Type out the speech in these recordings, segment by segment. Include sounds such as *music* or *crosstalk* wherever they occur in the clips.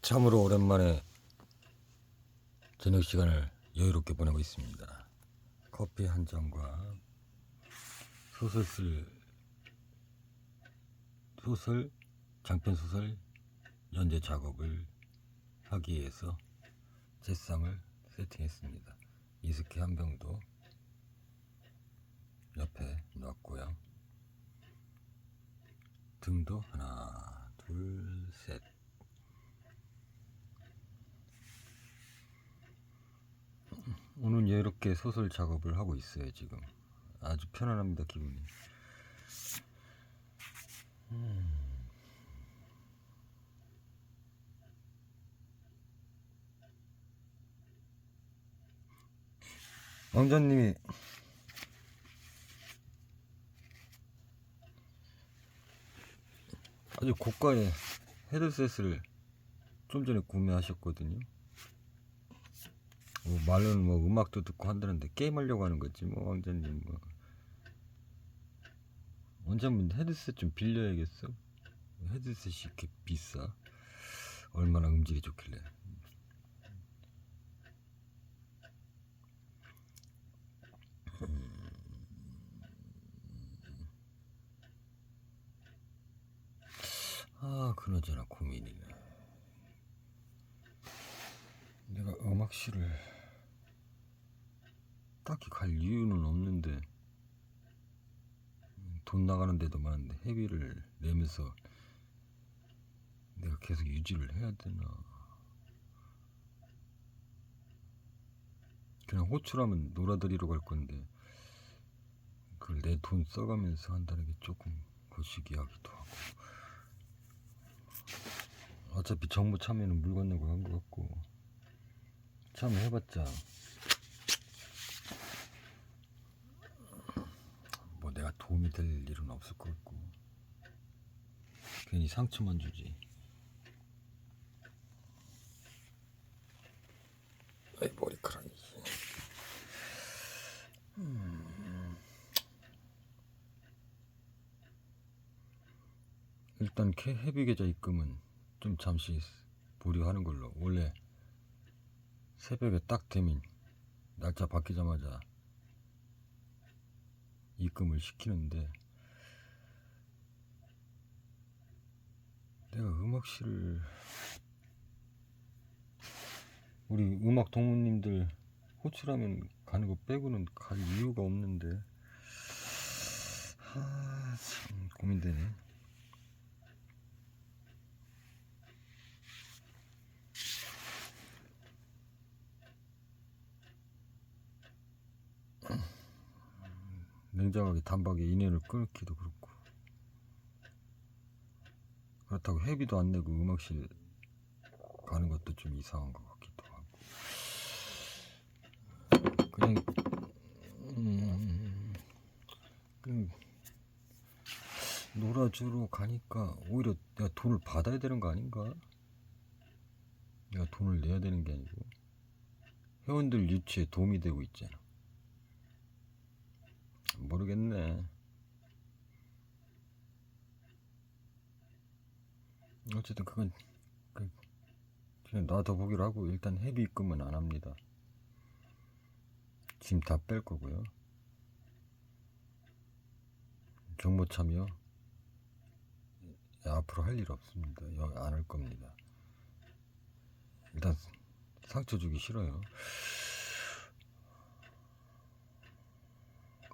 참으로 오랜만에 저녁 시간을 여유롭게 보내고 있습니다. 커피 한 잔과 소설 쓸 소설 장편 소설 연재 작업을 하기 위해서 책상을 세팅했습니다. 이스키 한 병도 옆에 놨고요. 등도 하나, 둘, 셋. 오늘 이렇게 소설 작업을 하고 있어요 지금. 아주 편안합니다 기분이. 음. 왕자님이 아주 고가의 헤드셋을 좀 전에 구매하셨거든요 뭐 말로는 뭐 음악도 듣고 한다는데 게임하려고 하는 거지 뭐 왕자님 뭐. 언제 한번 헤드셋 좀 빌려야겠어? 헤드셋이 이렇게 비싸? 얼마나 음질이 좋길래. 아 그나저나 고민이네. 내가 음악실을 딱히 갈 이유는 없는데 돈 나가는 데도 많은데 회비를 내면서 내가 계속 유지를 해야 되나. 그냥 호출하면 놀아드리러 갈 건데 그걸 내 돈 써가면서 한다는 게 조금 거시기하기도 하고. 어차피 정부 참여는 물 건너고 한 것 같고. 참여해봤자 뭐 내가 도움이 될 일은 없을 것 같고. 괜히 상처만 주지. 아이 머리카락이. 음. 일단 캐 헤비 계좌 입금은 좀 잠시 보류하는 걸로. 원래 새벽에 딱 되면 날짜 바뀌자마자 입금을 시키는데 내가 음악실을 우리 음악 동무님들 호출하면 가는 거 빼고는 갈 이유가 없는데 하 참 고민되네 냉정하게 단박에 인연을 끊기도 그렇고 그렇다고 회비도 안 내고 음악실 가는 것도 좀 이상한 것 같기도 하고 그냥 음, 그냥 놀아주러 가니까 오히려 내가 돈을 받아야 되는 거 아닌가? 내가 돈을 내야 되는 게 아니고 회원들 유치에 도움이 되고 있잖아. 모르겠네. 어쨌든 그건 그- 그냥 놔둬보기로 하고 일단 회비 입금은 안 합니다. 짐 다 뺄 거고요. 정보 참여 예, 앞으로 할 일 없습니다. 안 할 겁니다. 일단 상처 주기 싫어요.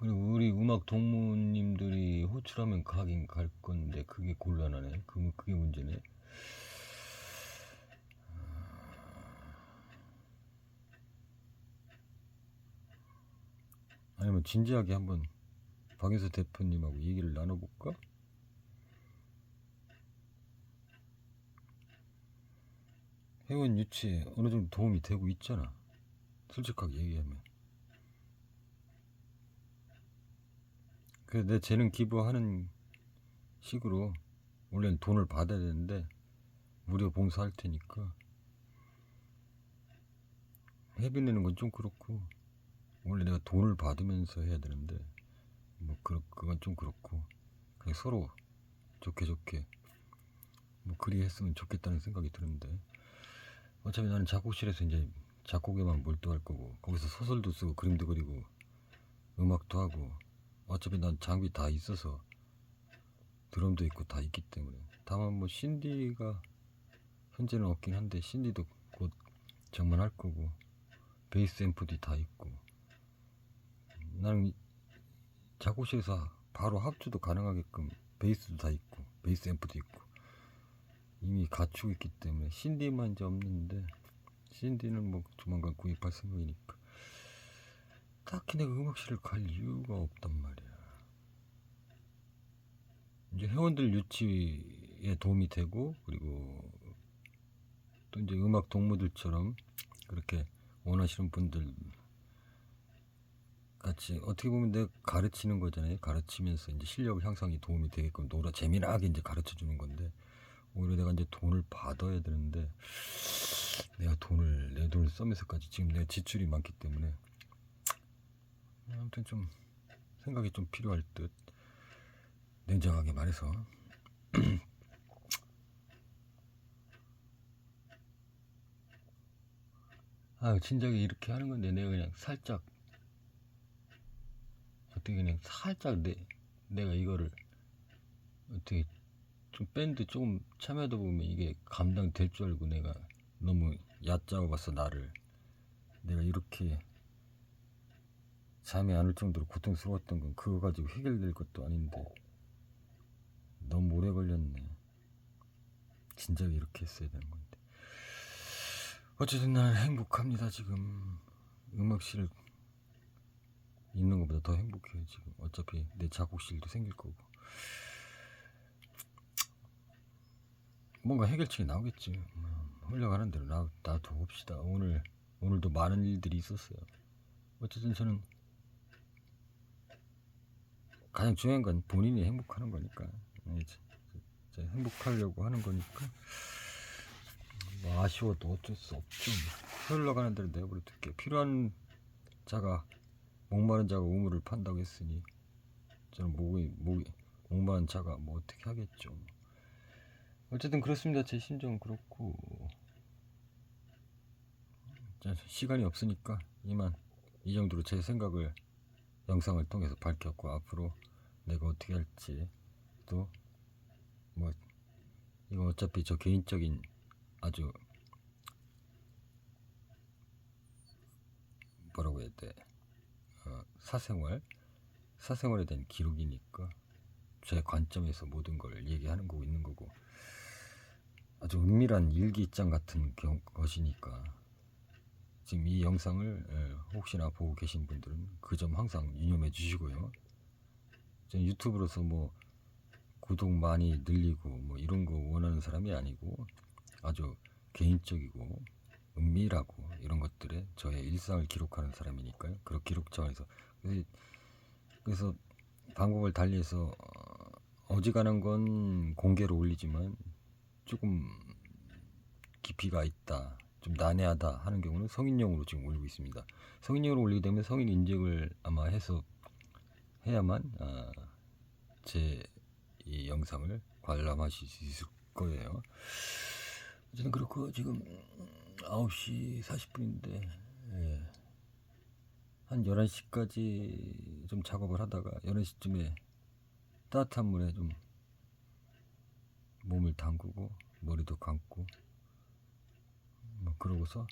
그리고 우리 음악 동무님들이 호출하면 가긴 갈 건데 그게 곤란하네. 그 그게 문제네. 아니면 진지하게 한번 박인서 대표님하고 얘기를 나눠볼까? 회원 유치에 어느 정도 도움이 되고 있잖아. 솔직하게 얘기하면. 그내 재능 기부하는 식으로 원래는 돈을 받아야 되는데 무료 봉사할 테니까 회비 내는 건 좀 그렇고 원래 내가 돈을 받으면서 해야 되는데 뭐 그, 그건 좀 그렇고 그냥 서로 좋게 좋게 뭐 그리 했으면 좋겠다는 생각이 드는데 어차피 나는 작곡실에서 이제 작곡에만 몰두할 거고 거기서 소설도 쓰고 그림도 그리고 음악도 하고 어차피 난 장비 다 있어서 드럼도 있고 다 있기 때문에. 다만 뭐 신디가 현재는 없긴 한데 신디도 곧 장만할 거고 베이스 앰프도 다 있고. 나는 이- 작곡실에서 바로 합주도 가능하게끔 베이스도 다 있고 베이스 앰프도 있고 이미 갖추고 있기 때문에 신디만 이제 없는데 신디는 뭐 조만간 구입할 생각이니까 딱히 내가 음악실을 갈 이유가 없단 말이야 이제 회원들 유치에 도움이 되고 그리고 또 이제 음악 동무들처럼 그렇게 원하시는 분들 같이 어떻게 보면 내가 가르치는 거잖아요. 가르치면서 이제 실력 향상이 도움이 되게끔 노래 재미나게 이제 가르쳐 주는 건데 오히려 내가 이제 돈을 받아야 되는데 내가 돈을 내 돈을 쓰면서까지 지금 내가 지출이 많기 때문에 아무튼 좀 생각이 좀 필요할 듯 냉정하게 말해서. *clears throat* 아 진작에 이렇게 하는 건데 내가 그냥 살짝 어떻게 그냥 살짝 내 내가 이거를 어떻게 좀 밴드 조금 참여하다 보면 이게 감당될 줄 알고 내가 너무 얕잡아 봤어 나를. 내가 이렇게 잠이 안 올 정도로 고통스러웠던 건 그거 가지고 해결될 것도 아닌데 너무 오래 걸렸네. 진작에 이렇게 했어야 되는 건데. 어쨌든 난 행복합니다 지금. 음악실 있는 것보다 더 행복해요 지금. 어차피 내 작곡실도 생길 거고. 뭔가 해결책이 나오겠지. 음, 흘러가는 대로 놔, 놔둬봅시다. 오늘 오늘도 많은 일들이 있었어요. 어쨌든 저는 가장 중요한 건 본인이 행복하는 거니까. 저 행복하려고 하는 거니까. 뭐 아쉬워도 어쩔 수 없죠. 뭐. 흘러가는 대로 내버려 둘게. 필요한 자가 목마른 자가 우물을 판다고 했으니 저는 목이 목이 목마른 자가 뭐 어떻게 하겠죠. 어쨌든 그렇습니다. 제 심정은 그렇고. 자, 시간이 없으니까 이만 이 정도로 제 생각을 영상을 통해서 밝혔고 앞으로 내가 어떻게 할지 또 뭐 이건 어차피 저 개인적인 아주 뭐라고 해야 돼? 어, 사생활? 사생활에 대한 기록이니까 제 관점에서 모든 걸 얘기하는 거고 있는 거고 아주 은밀한 일기장 같은 경- 것이니까 지금 이 영상을 예, 혹시나 보고 계신 분들은 그 점 항상 유념해 주시고요. 저는 유튜브로서 뭐 구독 많이 늘리고 뭐 이런 거 원하는 사람이 아니고 아주 개인적이고 은밀하고 이런 것들에 저의 일상을 기록하는 사람이니까요. 그런 기록 차원에서 그래서, 그래서 방법을 달리해서 어, 어지간한 건 공개로 올리지만 조금 깊이가 있다, 좀 난해하다 하는 경우는 성인용으로 지금 올리고 있습니다. 성인용으로 올리게 되면 성인 인증을 아마 해서 해야만 아, 제이 영상을 관람하실 수 있을 거예요. 어쨌든 그렇고 지금 9시 40분인데 예. 한 11시까지 좀 작업을 하다가 11시쯤에 따뜻한 물에 좀 몸을 담그고 머리도 감고 뭐 그러고서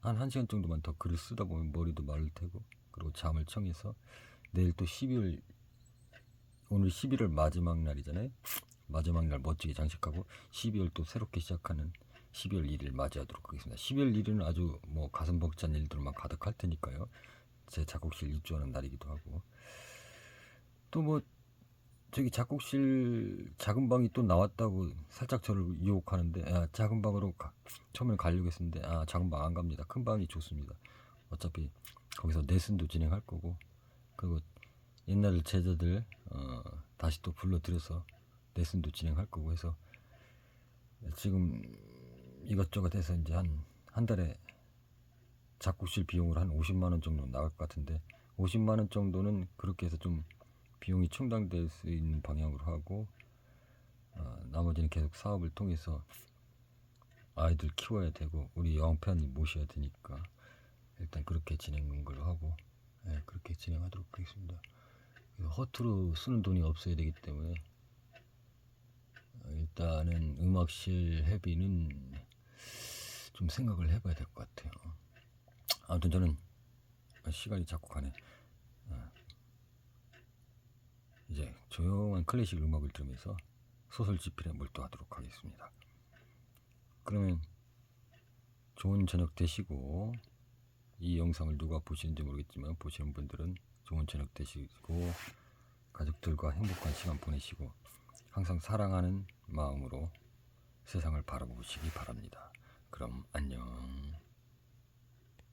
한 1시간 정도만 더 글을 쓰다 보면 머리도 마를 테고 그리고 잠을 청해서 내일 또 12월 오늘 11월 마지막 날이잖아요. 마지막 날 멋지게 장식하고 12월 또 새롭게 시작하는 12월 1일 맞이하도록 하겠습니다. 12월 1일은 아주 뭐 가슴 벅찬 일들만 가득할 테니까요. 제 작곡실 입주하는 날이기도 하고. 또 뭐 저기 작곡실 작은 방이 또 나왔다고 살짝 저를 유혹하는데 아, 작은 방으로 가, 처음에 가려고 했었는데 아 작은 방 안 갑니다. 큰 방이 좋습니다. 어차피 거기서 레슨도 진행할 거고 그리고 옛날 제자들 어, 다시 또 불러들여서 레슨도 진행할 거고 해서 지금 이것저것 해서 이제 한 한 달에 작곡실 비용으로 한 50만 원 정도 나갈 것 같은데 50만 원 정도는 그렇게 해서 좀 비용이 충당될 수 있는 방향으로 하고 어, 나머지는 계속 사업을 통해서 아이들 키워야 되고 우리 영편이 모셔야 되니까 일단 그렇게 진행한 걸로 하고 예, 그렇게 진행하도록 하겠습니다. 허투루 쓰는 돈이 없어야 되기 때문에 어, 일단은 음악실 회비는 좀 생각을 해봐야 될 것 같아요. 아무튼 저는 시간이 자꾸 가네. 어, 이제 조용한 클래식 음악을 들으면서 소설 집필에 몰두하도록 하겠습니다. 그러면 좋은 저녁 되시고 이 영상을 누가 보시는지 모르겠지만 보시는 분들은 좋은 저녁 되시고 가족들과 행복한 시간 보내시고 항상 사랑하는 마음으로 세상을 바라보시기 바랍니다. 그럼 안녕.